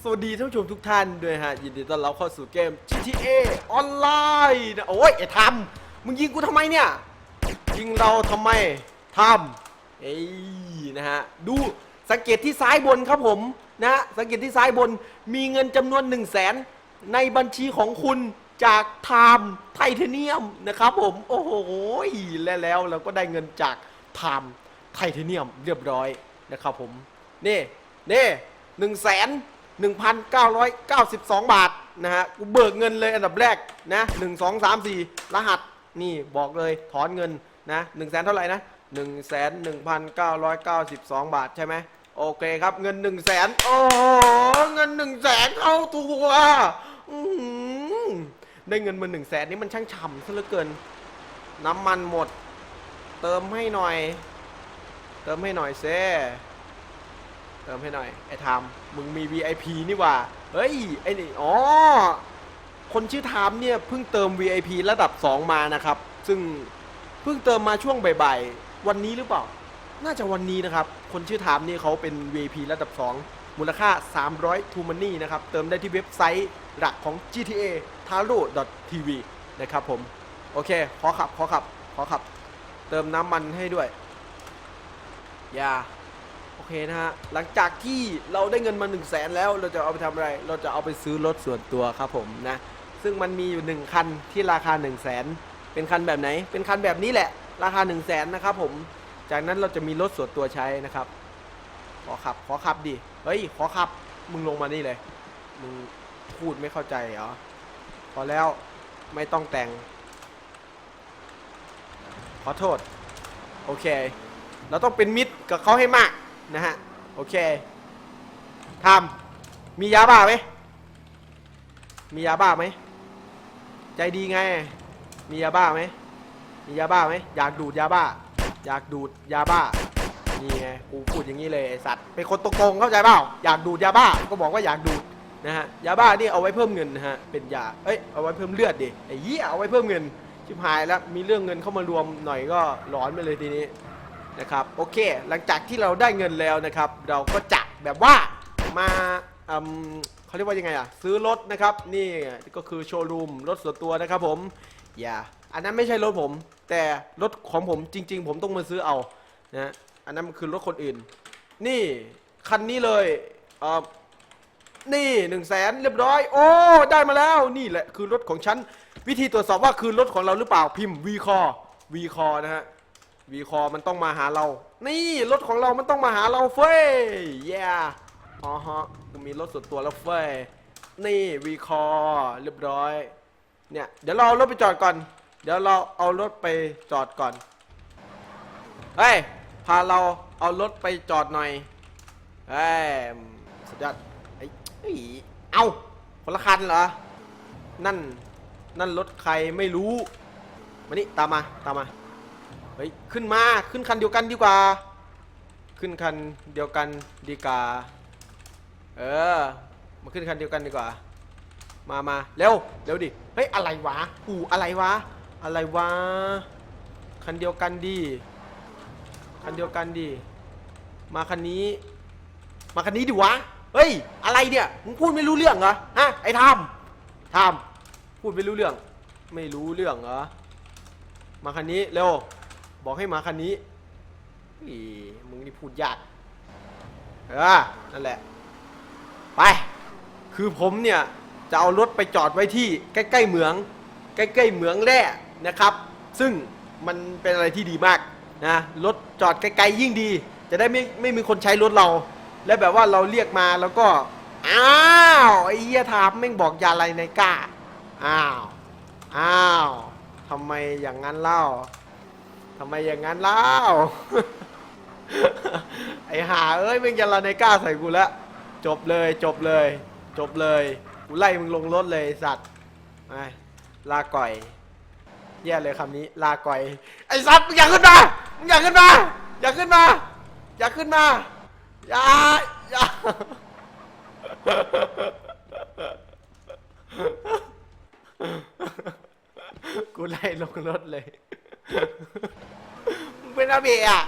สวัสดีท่านผู้ชมทุกท่านด้วยฮะ ยินดีต้อนรับเข้าสู่เกม GTA ออนไลน์นะโอ้ยไอ้ทำมึงยิงกูทำไมเนี่ย ยิงเราทำไมทำเอ้ยนะฮะ ดูสังเกตที่ซ้ายบนครับผมนะฮะสังเกตที่ซ้ายบนมีเงินจำนวน 1 0 0 0 0แสนในบัญชีของคุณจากไทม์ไทเทเนียมนะครับผม โอ้โหและแล้วเราก็ได้เงินจากไทม์ไทเทเนียมเรียบร้อยนะครับผม นี่นี่หนึ่งแสน หนึ่งพันเก้าร้อยเก้าสิบสองบาทนะฮะกูเบิกเงินเลยอันดับแรกนะหนึ่งสองสามสี่รหัสนี่บอกเลยถอนเงินนะหนึ่งแสนเท่าไหร่นะหนึ่งแสนหนึ่งพันเก้าร้อยเก้าสิบสองบาทใช่ไหมโอเคครับเงินหนึ่งแสนโอ้โหเงินหนึ่งแสนเข้าตัวอื้อหือได้เงินมาหนึ่งแสนนี่มันช่างฉ่ำซะเหลือเกิน น้ำมันหมด เติมให้หน่อย เติมให้หน่อยเซ เติมให้หน่อยไอ้ไทม์มึงมี VIP นี่ว่าเฮ้ยไอ้นี่อ๋อคนชื่อไทม์เนี่ยเพิ่งเติม VIP ระดับ 2 มานะครับ ซึ่งเพิ่งเติมมาช่วงบ่ายๆวันนี้หรือเปล่า น่าจะวันนี้นะครับ คนชื่อไทม์นี่ยเขาเป็น VIP ระดับ 2 มูลค่า 300ทูมันนี่นะครับ เติมได้ที่เว็บไซต์หลักของ GTA taro tv นะครับผม โอเค ขอขับ ขอขับ ขอขับ เติมน้ำมันให้ด้วย อย่า อเคนะฮะ หลังจากที่เราได้เงินมา1 0 0 0 0แสนแล้ว เราจะเอาไปทำอะไร เราจะเอาไปซื้อรถส่วนตัวครับผมนะ ซึ่งมันมีอยู่ 1 คันที่ราคา 1 0 0 0 0แสนเป็นคันแบบไหน เป็นคันแบบนี้แหละ ราคา 1 0 0 0 0แสนนะครับผม จากนั้นเราจะมีรถส่วนตัวใช้นะครับ ขอขับ ขอขับดิ เฮ้ย ขอขับ มึงลงมานี่เลย มึงพูดไม่เข้าใจเหรอ พอแล้วไม่ต้องแต่ง ขอโทษ โอเค เราต้องเป็นมิตรกับเขาให้มาก นะฮะ โอเคทำมียาบ้าไหมมียาบ้าไหมใจดีไง มียาบ้าไหมมียาบ้าไหมอยากดูดยาบ้า อยากดูดยาบ้านี่ไงกูพูดอย่างนี้เลยไอสัตว์เป็นคนตรงๆเข้าใจเปล่าอยากดูดยาบ้าก็บอกว่าอยากดูดนะฮะยาบ้านี่เอาไว้เพิ่มเงินนะฮะเป็นยาเอ้ยเอาไว้เพิ่มเลือดดิไอ้เหี้ยเอาไว้เพิ่มเงินชิบหายแล้วมีเรื่องเงินเข้ามารวมหน่อยก็หลอนไปเลยทีนี้ นะครับโอเค หลังจากที่เราได้เงินแล้วนะครับ เราก็จะแบบว่ามาอืมเขาเรียกว่ายังไงอะซื้อรถนะครับ นี่ก็คือโชว์รูมรถส่วนตัวนะครับผมอย่าอันนั้นไม่ใช่รถผม แต่รถของผมจริง ๆ ผมต้องมาซื้อเอานะอันนั้นมันคือรถคนอื่น นี่คันนี้เลยเออนี่หนึ่งแสนเรียบร้อย โอ้ได้มาแล้วนี่แหละคือรถของฉัน วิธีตรวจสอบว่าคือรถของเราหรือเปล่าพิมพ์ V c o r V c o r นะฮะ วีคอมันต้องมาหาเรา นี่รถของเรามันต้องมาหาเราเฟ้ยแย่อ๋อฮะกูมีรถส่วนตัวแล้วเฟ้ยนี่วีคอเรียบร้อย เนี่ย เดี๋ยวเราเอารถไปจอดก่อน เดี๋ยวเราเอารถไปจอดก่อน เฮ้ย พาเราเอารถไปจอดหน่อย เฮ้ย สุดยอดไอ้เอ้ยเอาคนละคันเหรอ นั่น นั่นรถใครไม่รู้ มานี่ตามมา ตามมา เฮ้ย ขึ้นมา ขึ้นคันเดียวกันดีกว่า ขึ้นคันเดียวกันดีกว่า เออ มาขึ้นคันเดียวกันดีกว่า มามาเร็ว เร็วดิ เฮ้ย อะไรวะ อูอะไรวะ อะไรวะ คันเดียวกันดี คันเดียวกันดี มาคันนี้ มาคันนี้ดิวะ เฮ้ย อะไรเนี่ย มึงพูดไม่รู้เรื่องเหรอ ฮะ ไอ้ทามทามพูดไม่รู้เรื่อง ไม่รู้เรื่องเหรอ มาคันนี้เร็ว บอกให้มาคันนี้อีมึงนี่พูดยาก เออ นั่นแหละ ไป คือผมเนี่ย จะเอารถไปจอดไว้ที่ใกล้ ๆ เหมือง ใกล้ ๆ เหมืองแร่นะครับ ซึ่งมันเป็นอะไรที่ดีมากนะ รถจอดไกล ๆ ยิ่งดี จะได้ไม่ไม่มีคนใช้รถเรา และแบบว่าเราเรียกมาแล้วก็ อ้าวไอ้เหี้ยถามแม่งบอกยาอะไรในกล้า อ้าว อ้าวทำไมอย่างนั้นเล่าำไมอย่างนั้นเล่า ไอ้ห่าเอ้ยมึงจะลาในกล้าใส่กูแล้วจบเลยจบเลย จบเลย กูไล่มึงลงรถเลยไอ้สัตว์ไปลาก่อย แย่เลยคำนี้ ลาก่อย ไอ้สัตว์มึงอย่าขึ้นมามึงอย่าขึ้นมา อย่าขึ้นมา อย่าขึ้นมา อย่า อย่ากูไล่ลงรถเลย มึงเป็นอาเบะอะ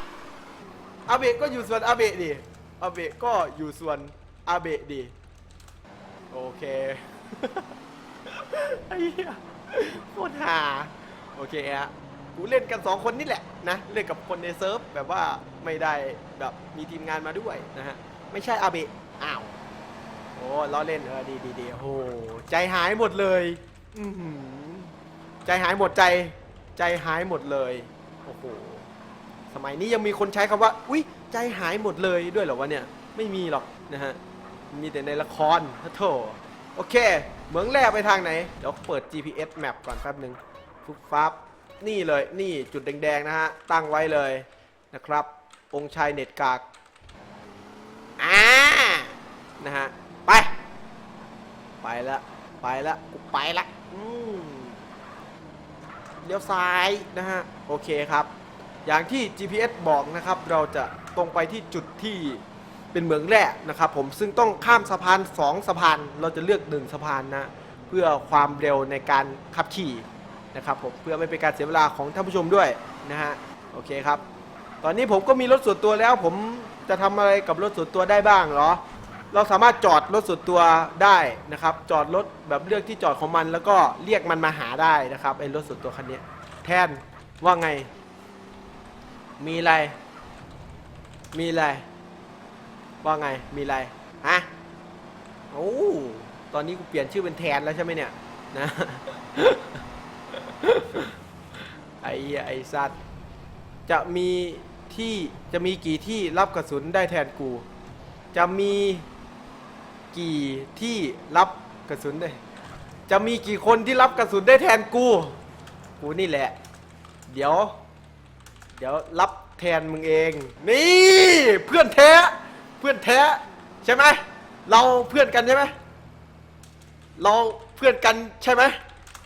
อาเบะก็อยู่ส่วนอาเบะดิอาเบะก็อยู่ส่วนอาเบะดิโอเคไอ้เหี้ยโคตรหาโอเคฮะกูเล่นกันสองคนนี่แหละนะเล่นกับคนในเซิร์ฟแบบว่าไม่ได้แบบมีทีมงานมาด้วยนะฮะไม่ใช่อาเบะอ้าวโอ้ล้อเล่นเออดีดีดีโอ้ใจหายหมดเลย อือใจหายหมดใจ ใจหายหมดเลย โอ้โห สมัยนี้ยังมีคนใช้คำว่า อุ้ยใจหายหมดเลยด้วยเหรอวะเนี่ย ไม่มีหรอกนะฮะ มีแต่ในละครโถโอเค เหมืองแร่ไปทางไหน เดี๋ยวเปิด GPS map ก่อนแป๊บหนึ่งฟุบฟับ นี่เลย นี่จุดแดงๆนะฮะ ตั้งไว้เลยนะครับ องค์ชายเน็ตกาก อ่า นะฮะ ไป ไปละ ไปละ กูไปละอืม เลี้ยวซ้ายนะฮะโอเคครับ อย่างที่ GPS บอกนะครับ เราจะตรงไปที่จุดที่เป็นเหมืองแร่นะครับ ผมซึ่งต้องข้ามสะพาน 2 สะพาน เราจะเลือก 1 สะพานนะ เพื่อความเร็วในการขับขี่นะครับผมเพื่อไม่เป็นการเสียเวลาของท่านผู้ชมด้วยนะฮะโอเคครับ ตอนนี้ผมก็มีรถส่วนตัวแล้ว ผมจะทำอะไรกับรถส่วนตัวได้บ้างเหรอ เราสามารถจอดรถส่วนตัวได้นะครับ จอดรถแบบเลือกที่จอดของมันแล้วก็เรียกมันมาหาได้นะครับไอ้รถส่วนตัวคันนี้แทนว่าไง มีอะไร มีอะไร ว่าไงมีอะไรฮะโอ้ตอนนี้กูเปลี่ยนชื่อเป็นแทนแล้วใช่ไหมเนี่ยนะไอ้ไอ้สัตว์จะมีที่จะมีกี่ที่รับกระสุนได้แทนกู จะมี กี่ที่รับกระสุนได้ จะมีกี่คนที่รับกระสุนได้แทนกู กูนี่แหละ เดี๋ยว เดี๋ยวรับแทนมึงเอง นี่เพื่อนแท้ เพื่อนแท้ใช่ไหม เราเพื่อนกันใช่ไหม เราเพื่อนกันใช่ไหม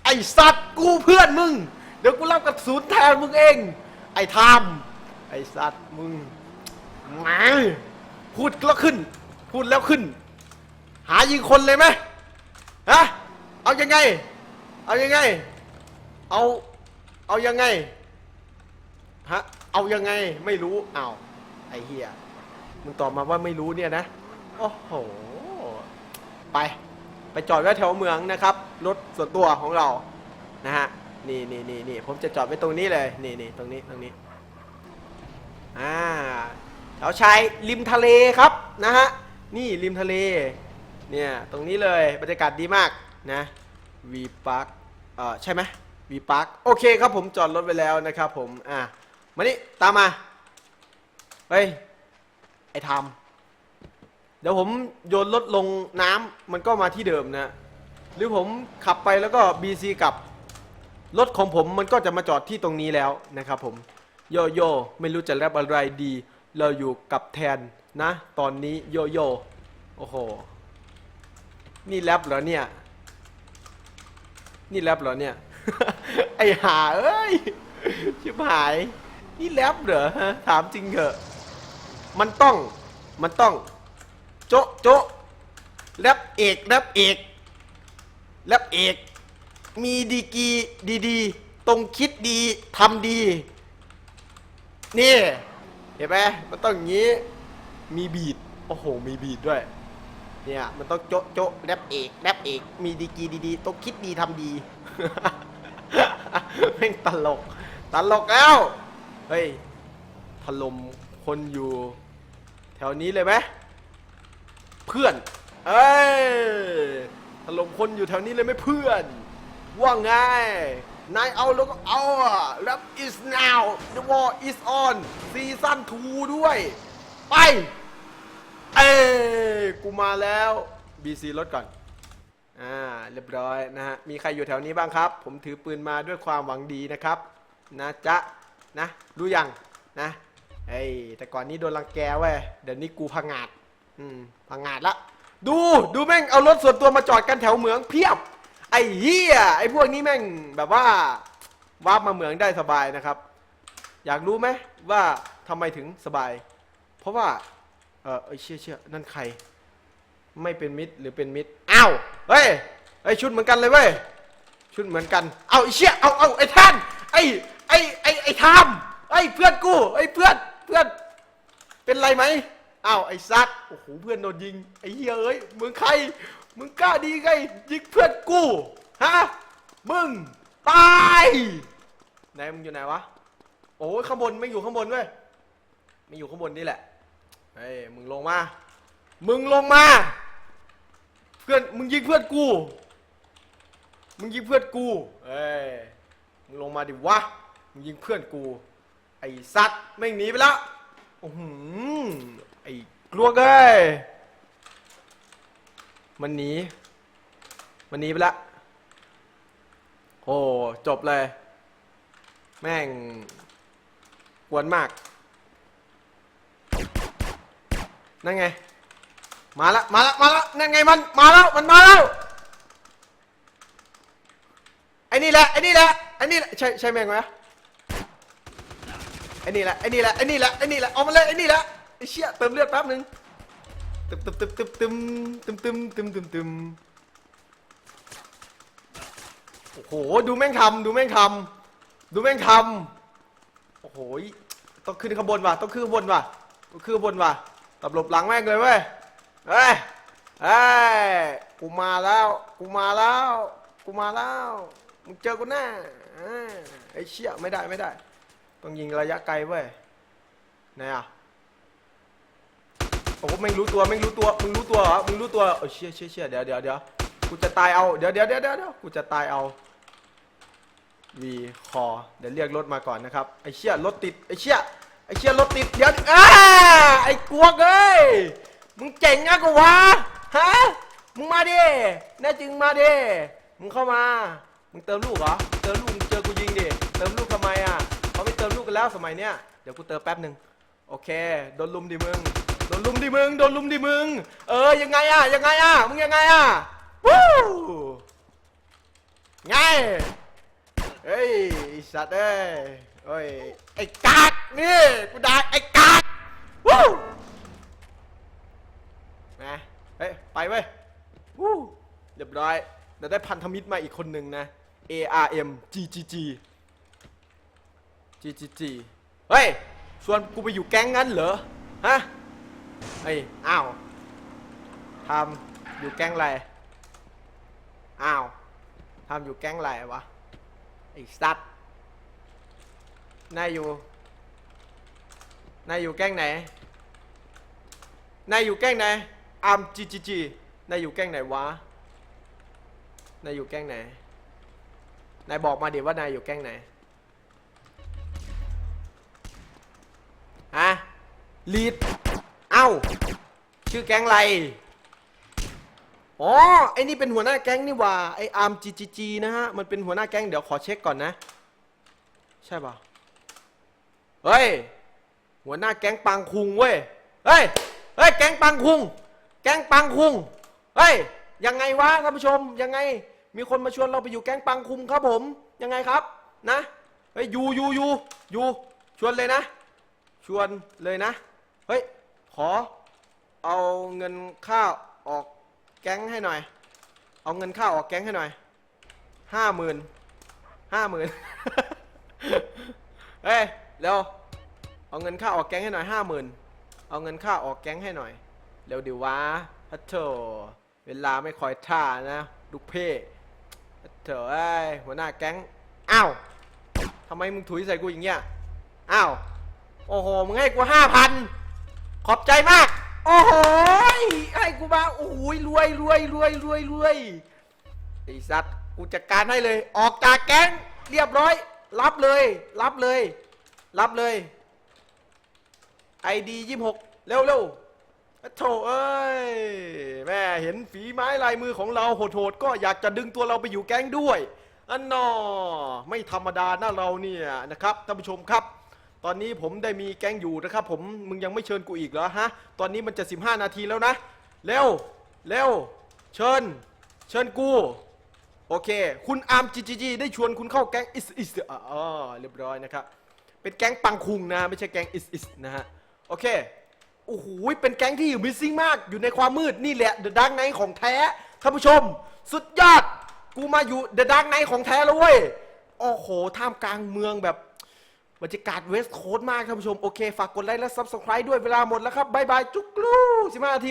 ไอสัตว์กูเพื่อนมึง เดี๋ยวกูรับกระสุนแทนมึงเอง ไอ้ทามไอสัตว์มึงมาพูดแล้วขึ้น พูดแล้วขึ้น หายิงคนเลยไหมฮะเอายังไง เอายังไง เอาเอายังไงฮะเอายังไงไม่รู้อ้าวไอ้เฮียมึงตอบมาว่าไม่รู้เนี่ยนะโอ้โหไปไปจอดไว้แถวเมืองนะครับรถส่วนตัวของเรานะฮะนี่นี่นี่นี่ผมจะจอดไว้ตรงนี้เลยนี่นี่ตรงนี้ตรงนี้อ่าเราชายริมทะเลครับนะฮะนี่ริมทะเล เนี่ยตรงนี้เลยบรรยากาศดีมากนะวีพาร์คเอ่อใช่ไหมวีพาร์คโอเคครับผมจอดรถไว้แล้วนะครับผมอะมานี่ตามมาเฮ้ยไอ้ทำเดี๋ยวผมโยนรถลงน้ำมันก็มาที่เดิมนะหรือผมขับไปแล้วก็ BC กลับรถของผมมันก็จะมาจอดที่ตรงนี้แล้วนะครับผมโยโย่ไม่รู้จะแรปอะไรดี เราอยู่กับแทนนะ ตอนนี้โยโย่โอ้โห นี่แรปเหรอเนี่ย นี่แรปเหรอเนี่ย ไอหาเอ้ย ชิบหาย นี่แรปเหรอฮะถามจริงเหอะ มันต้อง มันต้อง โจะโจะแรปเอกแรปเอกแรปเอก มีดีกีดีๆ ตรงคิดดีทำดี นี่ เห็นไหมมันต้องอย่างนี้ มีบีด โอ้โห มีบีดด้วย เนี่ยมันต้องโจ๊ะโจ๊ะแรปเอกแรปเอก มีดีกรีดีๆต้องคิดดีทำดีแม่งตลก ตลกแล้ว เฮ้ยถล่มคนอยู่ แถวนี้เลยไหมเพื่อน เอ้ยถล่มคนอยู่แถวนี้เลยไหมเพื่อน ว่าไง นายเอาแล้วก็เอาอะ Rap is now the war is on season 2ด้วย ไป เอ้ยกูมาแล้ว BC รถก่อน อ่า เรียบร้อยนะฮะ มีใครอยู่แถวนี้บ้างครับ ผมถือปืนมาด้วยความหวังดีนะครับ นะจ๊ะ นะ รู้ยัง นะเฮ้ยแต่ก่อนนี้โดนรังแกเว้ย เดี๋ยวนี้กูพังงาด อืม พังงาดละ ดู ดูแม่ง เอารถส่วนตัวมาจอดกันแถวเหมืองเพียบ ไอ้เหี้ย ไอ้พวกนี้แม่งแบบว่าวาร์ปมาเหมืองได้สบายนะครับ อยากรู้ไหมว่าทำไมถึงสบาย เพราะว่า เออเอ้ยเชี่ยเชี่ยนั่นใคร ไม่เป็นมิตรหรือเป็นมิตรอ้าวเฮ้ยไอชุดเหมือนกันเลยเว้ยชุดเหมือนกัน เอาไอเชี่ยเอาเอาไอท่านไอไอไอไอทามไอเพื่อนกูไอเพื่อนเพื่อนเป็นไรไหมอ้าวไอซัดโอ้โหเพื่อนโดนยิงไอเหี้ยเอ้ยมึงใครมึงกล้าดีไงยิงเพื่อนกูฮะมึงตายไหนมึงอยู่ไหนวะโอ้ยข้างบนไม่อยู่ข้างบนเว้ยไม่อยู่ข้างบนนี่แหละ เฮ้ยมึงลงมา มึงลงมา เพื่อนมึงยิงเพื่อนกู มึงยิงเพื่อนกูเอ้ยมึงลงมาดิวะ มึงยิงเพื่อนกู ไอ้สัตว์ไม่งหนีไปแล้วโอ้โหไอ้กลัวเอ้ยมันหนี มันหนีไปแล้วโอ้จบเลย แม่ง กวนมาก นั่นไง มาละ มาละ มาละ นั่นไงมัน มาแล้ว มันมาแล้ว ไอ้นี่แหละ ไอ้นี่แหละ ไอ้นี่แหละใช่ใช่แม่งไหมไอ้นี่แหละ ไอ้นี่แหละ ไอ้นี่แหละ ไอ้นี่แหละเอามาเลย ไอ้นี่แหละไอ้เชี่ยเติมเลือดแป๊บนึงตึมตึมตึมตึมตึมตึมตึมตึมตึมตึมโอ้โห ดูแม่งทำดูแม่งทำดูแม่งทำโอ้โห ต้องขึ้นข้างบนว่ะ ต้องขึ้นข้างบนว่ะ ต้องขึ้นข้างบนว่ะ ตบหลบหลังแม่งเลยเว้ย เฮ้ย เฮ้ย กูมาแล้ว กูมาแล้ว กูมาแล้ว มึงเจอกูแน่อ่าไอ้เชี่ยไม่ได้ไม่ได้ ต้องยิงระยะไกลเว้ยไหนอะโอ้โหไม่รู้ตัวไม่รู้ตัว มึงรู้ตัวเหรอ มึงรู้ตัวเออเชี่ยเชี่ยเชี่ยเดี๋ยวเดี๋ยวเดี๋ยวกูจะตายเอา เดี๋ยวเดี๋ยวเดี๋ยวเดี๋ยวเดี๋ยวกูจะตายเอาวีคอเดี๋ยวเรียกรถมาก่อนนะครับ ไอ้เชี่ยรถติด ไอ้เชี่ย ไอ้เชี่ยรถติดเดี๋ยวอ้าไอ้กวกเอ้ย มึงเจ๋งอะกูวะ ฮะ มึงมาดิ แน่จริงมาดิ มึงเข้ามา มึงเติมลูกเหรอ เติมลูกมึงเจอกูยิงดิ เติมลูกทำไมอะเขาไม่เติมลูกกันแล้วสมัยเนี้ย เดี๋ยวกูเติมแป๊บหนึ่งโอเค โดนลุมดิมึง โดนลุมดิมึง โดนลุมดิมึง เออ ยังไงอะยังไงอะมึงยังไงอะวู้ไง เฮ้ยไอสัตว์เอ้ย เฮ้ย ไอ้กากนี่กูด่าไอ้กากวู้นะเฮ้ย ไปเว้ยวู้เรียบร้อยเดี๋ยวได้พันธมิตรมาอีกคนหนึ่งนะ A R M G G G G G G เฮ้ย ชวนกูไปอยู่แก๊งงั้นเหรอ ฮะเฮ้ย อ้าวทำอยู่แก๊งอะไร อ้าวทำอยู่แก๊งอะไรวะ ไอ้สัตว์ นายอยู่ นายอยู่แก๊งไหน นายอยู่แก๊งไหนอาร์มจีจีจีนายอยู่แก๊งไหนวะ นายอยู่แก๊งไหน นายบอกมาดิว่านายอยู่แก๊งไหน ฮะลีด เอ้า ชื่อแก๊งอะไร อ๋อ ไอ้นี่เป็นหัวหน้าแก๊งนี่ว่า ไอ้อาร์มจีจีจีนะฮะ มันเป็นหัวหน้าแก๊ง เดี๋ยวขอเช็คก่อนนะ ใช่ป่ะ เฮ้ย หัวหน้าแก๊งปังคุงเว้ย เฮ้ย เฮ้ย แก๊งปังคุง แก๊งปังคุง เฮ้ย ยังไงวะท่านผู้ชม ยังไง มีคนมาชวนเราไปอยู่แก๊งปังคุงครับผม ยังไงครับ นะ เฮ้ยอยู่อยู่อยู่อยู่ชวนเลยนะ ชวนเลยนะ เฮ้ย ขอ เอาเงินค่าออกแก๊งให้หน่อย เอาเงินค่าออกแก๊งให้หน่อย ห้าหมื่น ห้าหมื่นเฮ้ย เร็วเอาเงินค่าออกแก๊งให้หน่อยห้าหมื่นเอาเงินค่าออกแก๊งให้หน่อย เร็วดิวะพัทโถเวลาไม่คอยท่านะลูกเพ่พัทโถเอ้หัวหน้าแก๊งอ้าวทำไมมึงถุยใส่กูอย่างเงี้ยอ้าวโอ้โหมึงให้กูห้าพันขอบใจมาก โอ้โหยให้กูมาโอ้โหยรวยรวยรวยรวยรวยไอ้สัตว์กูจัดการให้เลย ออกจากแก๊งเรียบร้อย รับเลย รับเลย รับเลยไอดียี่หกเร็วเร็วโถเอ้ย แม่เห็นฝีไม้ลายมือของเราโหดๆก็อยากจะดึงตัวเราไปอยู่แก๊งด้วยอันนอไม่ธรรมดาหนะเราเนี่ยนะครับท่านผู้ชมครับ ตอนนี้ผมได้มีแก๊งอยู่นะครับ ผมมึงยังไม่เชิญกูอีกเหรอฮะตอนนี้มันจะ 15 นาทีแล้วนะเร็วเร็วเชิญ เชิญกู โอเค คุณอาร์มจีจีจีได้ชวนคุณเข้าแก๊งอิสอิสอ๋อเรียบร้อยนะครับ เป็นแก๊งปังคุงนะไม่ใช่แก๊งอิสอิสนะฮะโอเคโอ้โหเป็นแก๊งที่อยู่มิสซิ่งมากอยู่ในความมืดนี่แหละเดอะดังไนของแท้ท่านผู้ชม สุดยอดกูมาอยู่เดอะดังไนของแท้แล้วเว้ยโอ้โหท่ามกลางเมืองแบบบรรยากาศเวสต์โคสต์มากท่านผู้ชม โอเค ฝากกดไลค์และซับสไคร b e ด้วยเวลาหมดแล้วครับบายบาย จุ๊กลูสิบห้านาที